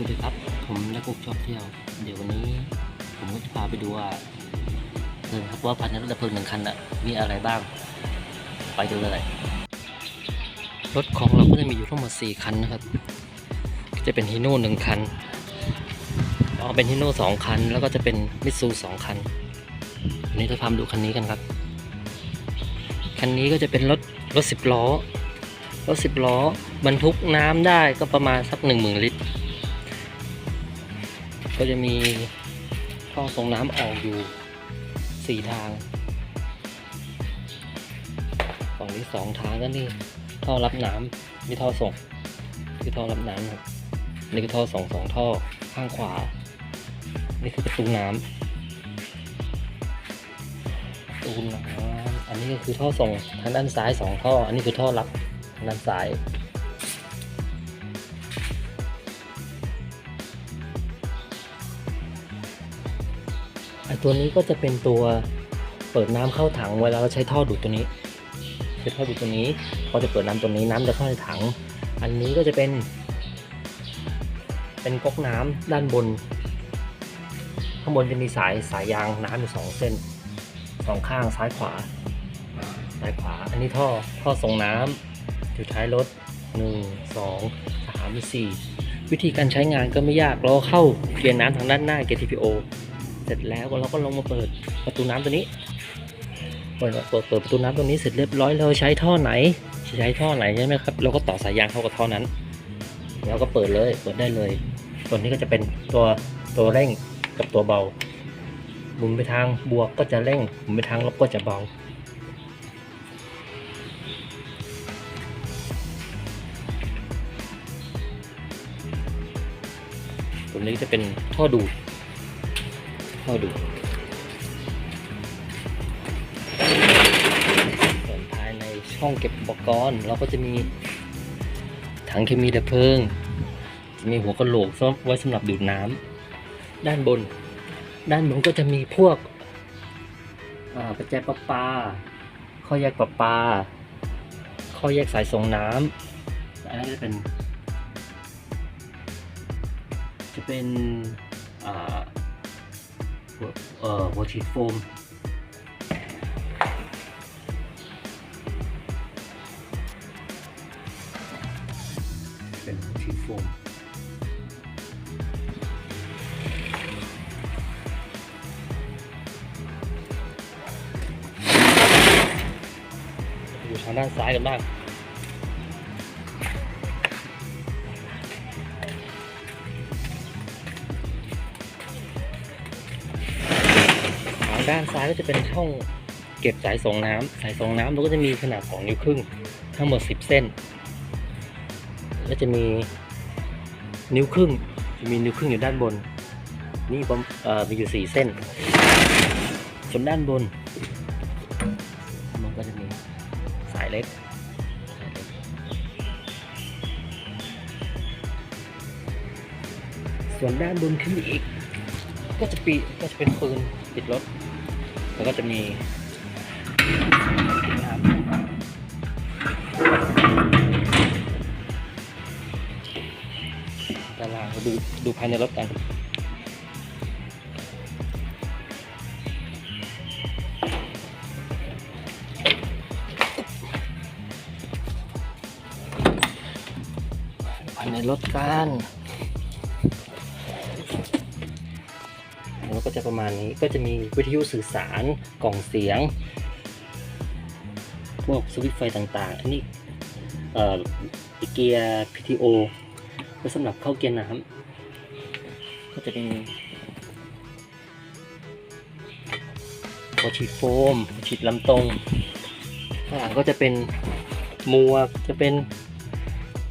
วัสดีครับ ผมนักกุกชอบเที่ยว เดี๋ยววันนี้ ผมก็จะพาไปดูว่าเออครับว่าภายในรถดับเพลิงหนึ่งคันน่ะมีอะไรบ้าง ไปดูเลย รถของเราก็จะมีอยู่ทั้งหมดสี่คันนะครับ จะเป็นฮีโน่หนึ่งคันอ๋อเป็นฮีโน่สองคัน แล้วก็จะเป็นมิตซูสองคัน วันนี้จะพามาดูคันนี้กันครับ คันนี้ก็จะเป็นรถรถสิบล้อ รถสิบล้อบรรทุกน้ำได้ก็ประมาณสักหนึ่งหมื่นลิตร ก็จะมีท่อส่งน้ำออกอยู่สี่ทางฝั่งนี้สองทางก็นี่ท่อรับน้ำนี่ท่อส่งคือท่อรับน้ำครับนี่คือท่อส่งสองท่อข้างขวา นี่คือประตูน้ำประตูน้ำอันนี้ก็คือท่อส่งทางด้านซ้ายสองท่อ อันนี้คือท่อรับทางด้านซ้าย ตัวนี้ก็จะเป็นตัวเปิดน้ำเข้าถังเวลาเราใช้ท่อดูดตัวนี้ใช้ท่อดูดตัวนี้พอจะเปิดน้ำตัวนี้น้ำจะเข้าในถัง อันนี้ก็จะเป็น เป็นก๊อกน้ำด้านบน ข้างบนจะมีสายสายยางน้ำอยู่สองเส้นสองข้างซ้ายขวาซ้ายขวา อันนี้ท่อท่อส่งน้ำอยู่ท้ายรถหนึ่งสองสามสี่วิธีการใช้งานก็ไม่ยากเราเข้าเกียร์น้ำทางด้านหน้า GTPO เสร็จแล้วเราก็ลงมาเปิดประตูน้ำตัวนี้ เปิดเปิดเปิดประตูน้ำตัวนี้เสร็จเรียบร้อยเราใช้ท่อไหน ใช้ท่อไหนใช่ไหมครับเราก็ต่อสายยางเข้ากับท่อนั้น แล้วก็เปิดเลยเปิดได้เลย ตัวนี้ก็จะเป็นตัวตัวเร่งกับตัวเบาหมุนไปทางบวกก็จะเร่งหมุนไปทางลบก็จะเบาตัวนี้จะเป็นท่อดูด ท่อดูส่วนภายในช่องเก็บอุปกรณ์ เราก็จะมีถังเคมีดับเพลิงจะมีหัวกระโหลกไว้สำหรับดูดน้ำด้านบน ด้านบนก็จะมีพวกอ่าปัจจัยประปา ข้อแยกประปา ข้อแยกสายส่งน้ำอันนั้นจะเป็น จะเป็นอ่า เอ่อหัวฉีดโฟมเป็นหัวฉีดโฟมอยู่ทางด้านซ้ายกันบ้าง ด้านซ้ายก็จะเป็นช่องเก็บสายส่งน้ำสายส่งน้ำเราก็จะมีขนาด2นิ้วครึ่งทั้งหมด 10 เส้นแล้วจะมีนิ้วครึ่งจะมีนิ้วครึ่งอยู่ด้านบน นี่มีอยู่ 4 เส้น ส่วนด้านบน มันก็จะมีสายเลสายเล็กส่วนด้านบนขึ้นอีก ก็จะปีก็จะเป็นปืนปิดรถ แล้วก็จะมีน้ำตารางเราดูดูภายในรถกันภายในรถกัน แล้วก็จะประมาณนี้ก็จะมีวิทยุสื่อสารกล่องเสียง พวกสวิตช์ไฟต่างๆ อันนี้เอ่อเกียร์ PTO ก็สำหรับเข้าเกียร์น้ำก็จะเป็นหัวฉีดโฟมฉีดลำตรงข้างหลังก็จะเป็นหมวกจะเป็น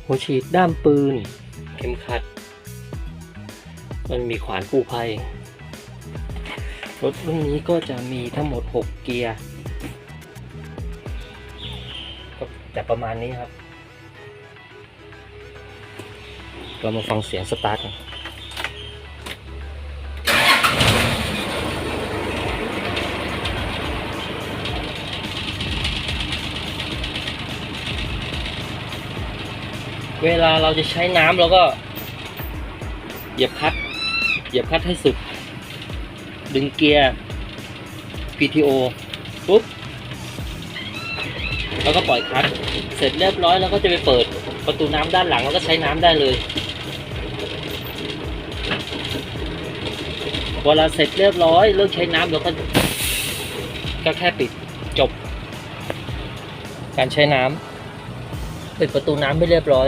หัวฉีดด้ามปืน เข็มขัด มันมีขวานกู้ภัย รถรุ่นนี้ก็จะมีทั้งหมด 6 เกียร์ ก็จะประมาณนี้ครับ เรามาฟังเสียงสตาร์ทกันเวลาเราจะใช้น้ำเราก็ เหยียบคลัตช์เหยียบคลัตช์ให้สุด ดึงเกียร์ PTO ปุ๊บ แล้วก็ปล่อยคลัตช์เสร็จเรียบร้อยแล้วก็จะไปเปิดประตูน้ำด้านหลังแล้วก็ใช้น้ำได้เลยเวลาเสร็จเรียบร้อยเลิกใช้น้ำแล้วก็ก็แค่ปิดจบ การใช้น้ำปิดประตูน้ำไม่เรียบร้อย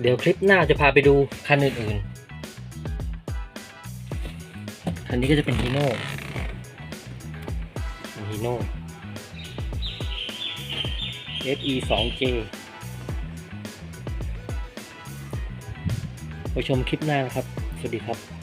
เดี๋ยวคลิปหน้าจะพาไปดูคันอื่นๆ คันนี้ก็จะเป็นฮีโน่ฮีโน่ FE 2J ไปชมคลิปหน้านะครับ สวัสดีครับ